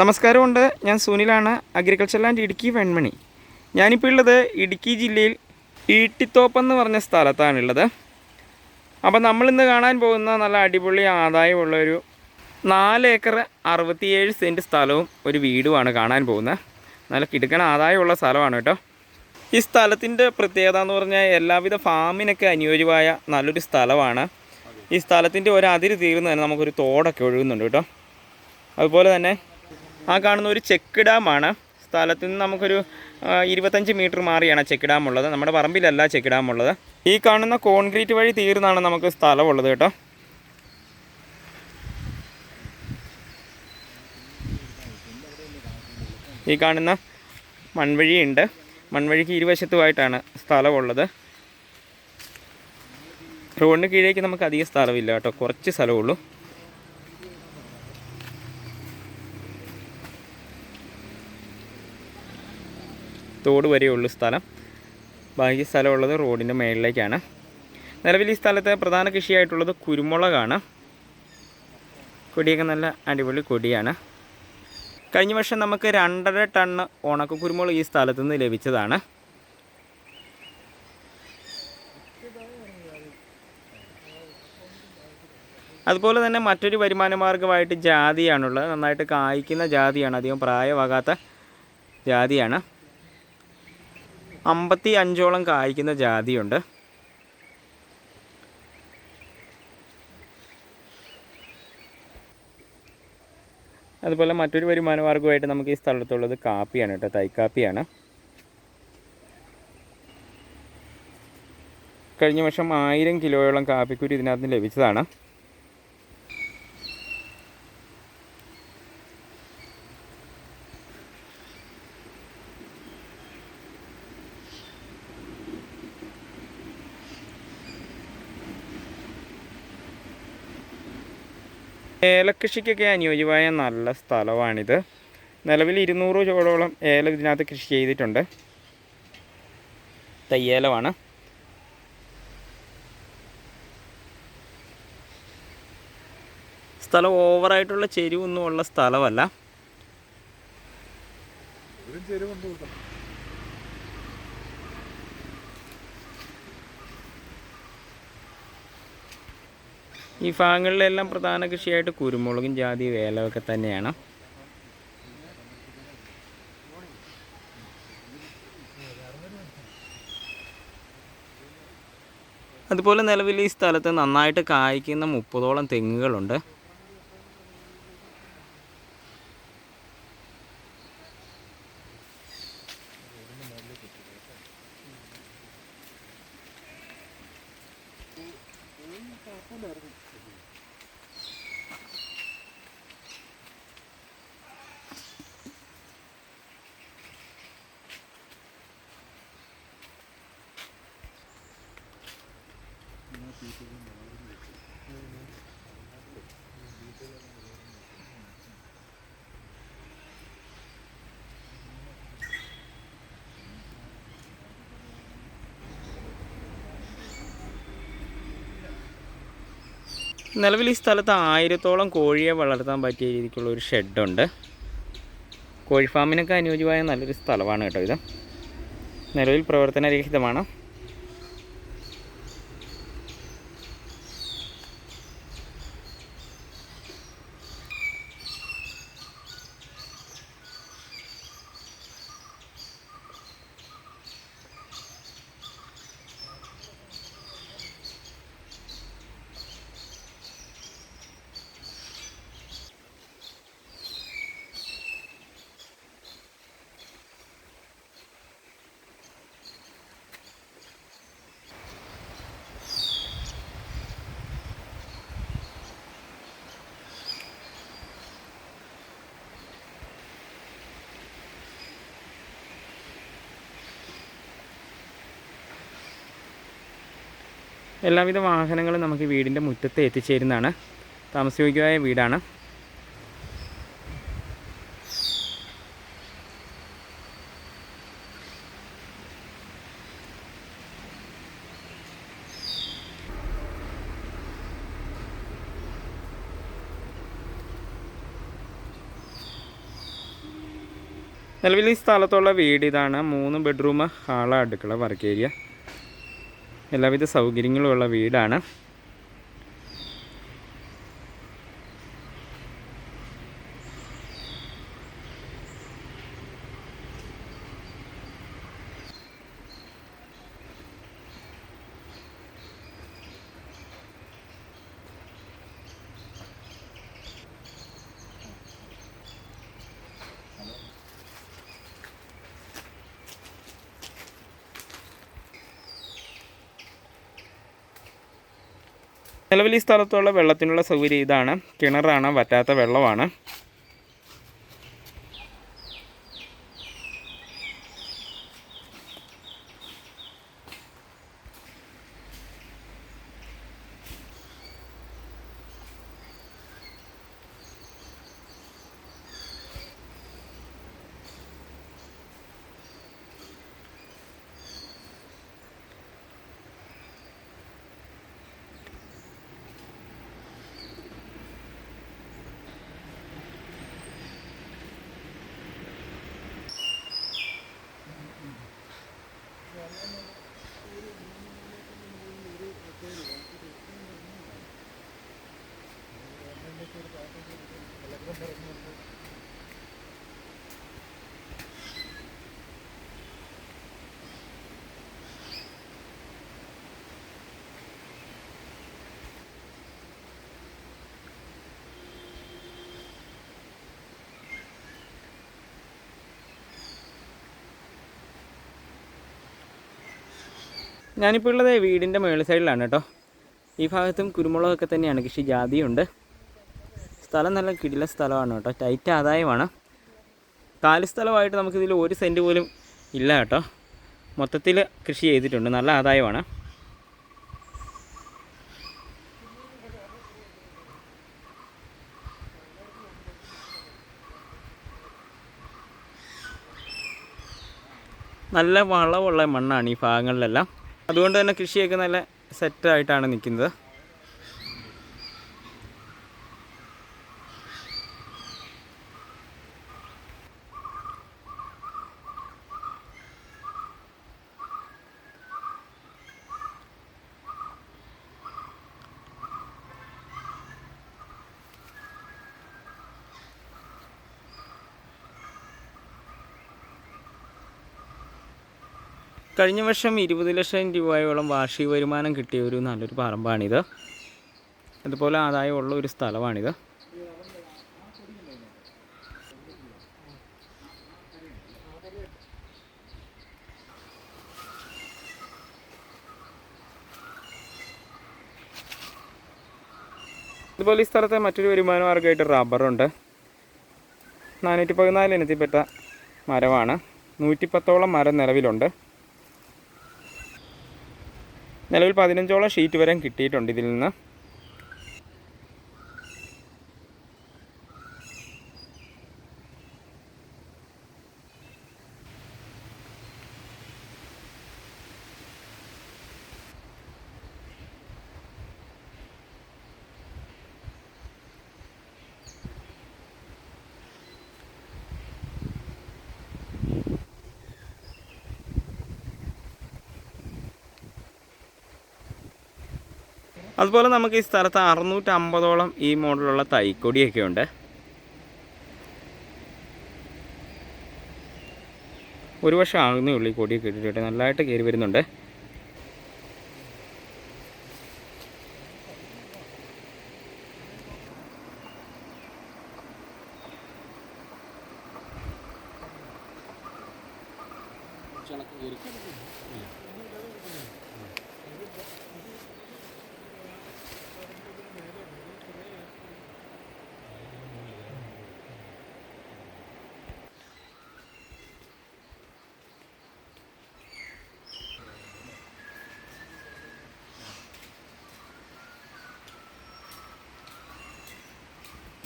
നമസ്കാരമുണ്ട്. ഞാൻ സുനിലാണ് അഗ്രികൾച്ചർ ലാൻഡ് ഇടുക്കി വെൺമണി. ഞാനിപ്പോൾ ഉള്ളത് ഇടുക്കി ജില്ലയിൽ ഈട്ടിത്തോപ്പെന്ന് പറഞ്ഞ സ്ഥലത്താണുള്ളത് അപ്പോൾ നമ്മളിന്ന് കാണാൻ പോകുന്ന നല്ല അടിപൊളി ആദായമുള്ള ഒരു നാല് ഏക്കർ അറുപത്തിയേഴ് സെന്റ് സ്ഥലവും ഒരു വീടുമാണ് കാണാൻ പോകുന്നത്. നല്ല കിടുക്കണ ആദായമുള്ള സ്ഥലമാണ് കേട്ടോ. ഈ സ്ഥലത്തിന്റെ പ്രത്യേകത എന്ന് പറഞ്ഞാൽ എല്ലാവിധ ഫാമിനൊക്കെ അനുയോജ്യമായ നല്ലൊരു സ്ഥലമാണ്. ഈ സ്ഥലത്തിന്റെ ഒരു അതിര് തീർന്ന് തന്നെ നമുക്കൊരു തോടൊക്കെ ഒഴുകുന്നുണ്ട് കേട്ടോ. അതുപോലെ തന്നെ ആ കാണുന്ന ഒരു ചെക്ക് ഡാമാണ്. സ്ഥലത്ത് നിന്ന് നമുക്കൊരു ഇരുപത്തഞ്ച് മീറ്റർ മാറിയാണ് ചെക്ക് ഡാം ഉള്ളത്. നമ്മുടെ പറമ്പിലല്ല ചെക്ക് ഡാം ഉള്ളത്. ഈ കാണുന്ന കോൺക്രീറ്റ് വഴി തീർന്നാണ് നമുക്ക് സ്ഥലമുള്ളത് കേട്ടോ. ഈ കാണുന്ന മൺവഴിയുണ്ട്. മൺവഴിക്ക് ഇരുവശത്തുമായിട്ടാണ് സ്ഥലമുള്ളത്. റോഡിന് കീഴേക്ക് നമുക്ക് അധികം സ്ഥലമില്ല കേട്ടോ. കുറച്ച് സ്ഥലമുള്ളൂ തോട് വരെയുള്ളൂ സ്ഥലം. ബാക്കി സ്ഥലമുള്ളത് റോഡിന്റെ മേളിലേക്കാണ്. നിലവിൽ ഈ സ്ഥലത്തെ പ്രധാന കൃഷിയായിട്ടുള്ളത് കുരുമുളകാണ്. കൊടിയൊക്കെ നല്ല അടിപൊളി കൊടിയാണ്. കഴിഞ്ഞ വർഷം നമുക്ക് രണ്ടര ടണ്ണ് ഉണക്ക കുരുമുളക് ഈ സ്ഥലത്തു നിന്ന് ലഭിച്ചതാണ്. അതുപോലെ തന്നെ മറ്റൊരു വരുമാന മാർഗമായിട്ട് ജാതിയാണുള്ളത്. നന്നായിട്ട് കായ്ക്കുന്ന ജാതിയാണ്. അധികം പ്രായമാകാത്ത ജാതിയാണ്. അമ്പത്തി അഞ്ചോളം കായ്ക്കുന്ന ജാതിയുണ്ട്. അതുപോലെ മറ്റൊരു വരുമാനമാർഗമായിട്ട് നമുക്ക് ഈ സ്ഥലത്തുള്ളത് കാപ്പിയാണ് കേട്ടോ തൈക്കാപ്പിയാണ്. കഴിഞ്ഞ വർഷം ആയിരം കിലോയോളം കാപ്പിക്കുരു ഇതിനകത്ത് ലഭിച്ചതാണ്. ഏലകൃഷിക്കൊക്കെ അനുയോജ്യമായ നല്ല സ്ഥലമാണിത്. നിലവിൽ ഇരുന്നൂറ് ചോളോളം ഏല ഇതിനകത്ത് കൃഷി ചെയ്തിട്ടുണ്ട്. തയ്യേലമാണ്. സ്ഥലം ഓവറായിട്ടുള്ള ചെരിവൊന്നും ഉള്ള സ്ഥലമല്ല ഈ ഭാഗങ്ങളിലെല്ലാം പ്രധാന കൃഷിയായിട്ട് കുരുമുളകും ജാതി വേലമൊക്കെ തന്നെയാണ്. അതുപോലെ നിലവിൽ ഈ സ്ഥലത്ത് നന്നായിട്ട് കായ്ക്കുന്ന മുപ്പതോളം തെങ്ങുകളുണ്ട്. നിലവിൽ ഈ സ്ഥലത്ത് ആയിരത്തോളം കോഴിയെ വളർത്താൻ പറ്റിയ രീതിക്കുള്ള ഒരു ഷെഡുണ്ട്. കോഴി ഫാമിനൊക്കെ അനുയോജ്യമായ നല്ലൊരു സ്ഥലമാണ് കേട്ടോ ഇത്. നിലവിൽ പ്രവർത്തനരഹിതമാണ്. എല്ലാവിധ വാഹനങ്ങളും നമുക്ക് വീടിന്റെ മുറ്റത്ത് എത്തിച്ചേരുന്നതാണ്. താമസയോഗ്യമായ വീടാണ്. നിലവിൽ ഈ സ്ഥലത്തുള്ള വീട് ഇതാണ്. മൂന്ന് ബെഡ്റൂം ഹാൾ അടുക്കള വർക്ക് ഏരിയ. എല്ലാവിധ സൗകര്യങ്ങളുമുള്ള വീടാണ്. നിലവിൽ ഈ സ്ഥലത്തുള്ള വെള്ളത്തിനുള്ള സൗകര്യം ഇതാണ്. കിണറാണ് വറ്റാത്ത വെള്ളമാണ്. ഞാനിപ്പോൾ ഉള്ളത് വീടിന്റെ മേളിൽ സൈഡിലാണ് കേട്ടോ. ഈ ഭാഗത്തും കുരുമുളകൊക്കെ തന്നെയാണ് കൃഷി ജാതിയുണ്ട്. സ്ഥലം നല്ല കിടില സ്ഥലമാണ് കേട്ടോ. ടൈറ്റ് ആദായമാണ്. കാലി സ്ഥലമായിട്ട് നമുക്കിതിൽ ഒരു സെന്റ് പോലും ഇല്ല കേട്ടോ. മൊത്തത്തിൽ കൃഷി ചെയ്തിട്ടുണ്ട്. നല്ല ആദായമാണ്. നല്ല വളമുള്ള മണ്ണാണ് ഈ ഭാഗങ്ങളിലെല്ലാം. അതുകൊണ്ട് തന്നെ കൃഷിയൊക്കെ നല്ല സെറ്റായിട്ടാണ് നിൽക്കുന്നത്. കഴിഞ്ഞ വർഷം ഇരുപത് ലക്ഷം രൂപയോളം വാർഷിക വരുമാനം കിട്ടിയ ഒരു നല്ലൊരു പറമ്പാണിത്. അതുപോലെ ആദായമുള്ള ഒരു സ്ഥലമാണിത്. അതുപോലെ ഈ സ്ഥലത്തെ മറ്റൊരു വരുമാന മാർഗമായിട്ട് റബ്ബറുണ്ട് നാനൂറ്റി പതിനാല് ഇനത്തിൽപ്പെട്ട മരമാണ്. നൂറ്റിപ്പത്തോളം മരം നിലവിലുണ്ട്. നിലവിൽ പതിനഞ്ചോളം ഷീറ്റ് വരെ കിട്ടിയിട്ടുണ്ട് ഇതിൽ നിന്ന്. അതുപോലെ നമുക്ക് ഈ സ്ഥലത്ത് അറുന്നൂറ്റമ്പതോളം ഈ മോഡലുള്ള തൈക്കൊടിയൊക്കെ ഉണ്ട്. ഒരു വർഷം ആകുന്നേ ഉള്ളൂ ഈ കൊടിയൊക്കെ ഇട്ടിട്ട് നല്ലതായിട്ട് കയറി വരുന്നുണ്ട്.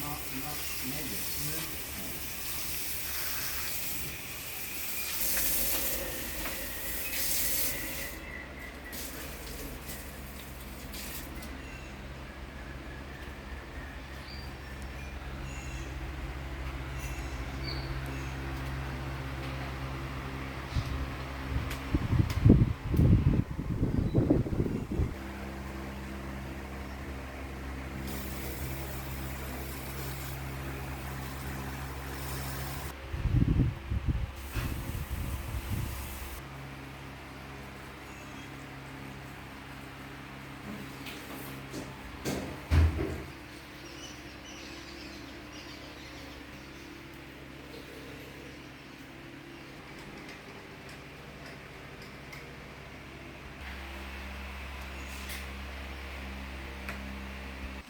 not, not negative.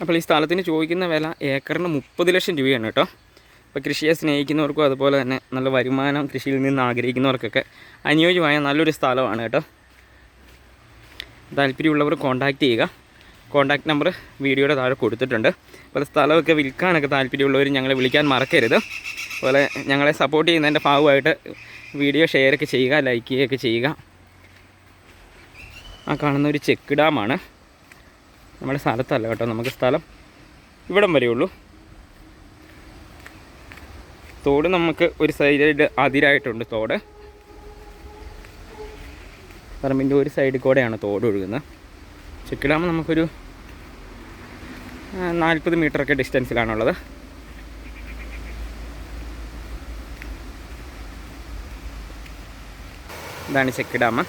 അപ്പോൾ ഈ സ്ഥലത്തിന് ചോദിക്കുന്ന വില ഏക്കറിന് മുപ്പത് ലക്ഷം രൂപയാണ് കേട്ടോ. അപ്പോൾ കൃഷിയെ സ്നേഹിക്കുന്നവർക്കും അതുപോലെ തന്നെ നല്ല വരുമാനം കൃഷിയിൽ നിന്ന് ആഗ്രഹിക്കുന്നവർക്കൊക്കെ അനുയോജ്യമായ നല്ലൊരു സ്ഥലമാണ് കേട്ടോ. താല്പര്യമുള്ളവർ കോൺടാക്റ്റ് ചെയ്യുക. കോൺടാക്ട് നമ്പർ വീഡിയോയുടെ താഴെ കൊടുത്തിട്ടുണ്ട്. അതുപോലെ സ്ഥലമൊക്കെ വിൽക്കാനൊക്കെ താല്പര്യമുള്ളവർ ഞങ്ങളെ വിളിക്കാൻ മറക്കരുത്. അതുപോലെ ഞങ്ങളെ സപ്പോർട്ട് ചെയ്യുന്നതിന്റെ ഭാഗമായിട്ട് വീഡിയോ ഷെയറൊക്കെ ചെയ്യുക ലൈക്ക് ചെയ്യുകയൊക്കെ ചെയ്യുക. ആ കാണുന്ന ഒരു ചെക്ക് ഡാമാണ്. നമ്മുടെ സ്ഥലത്തല്ല കേട്ടോ നമുക്ക് സ്ഥലം ഇവിടം വരെയുള്ളൂ തോട് നമുക്ക് ഒരു സൈഡിൽ അതിരായിട്ടുണ്ട് തോട്. പറമ്പിന്റെ ഒരു സൈഡിൽ കൂടെയാണ് തോട് ഒഴുകുന്നത്. ചെക്കിടാമ നമുക്കൊരു നാൽപ്പത് മീറ്ററൊക്കെ ഡിസ്റ്റൻസിലാണുള്ളത് ഇതാണ് ചെക്കിടാമ.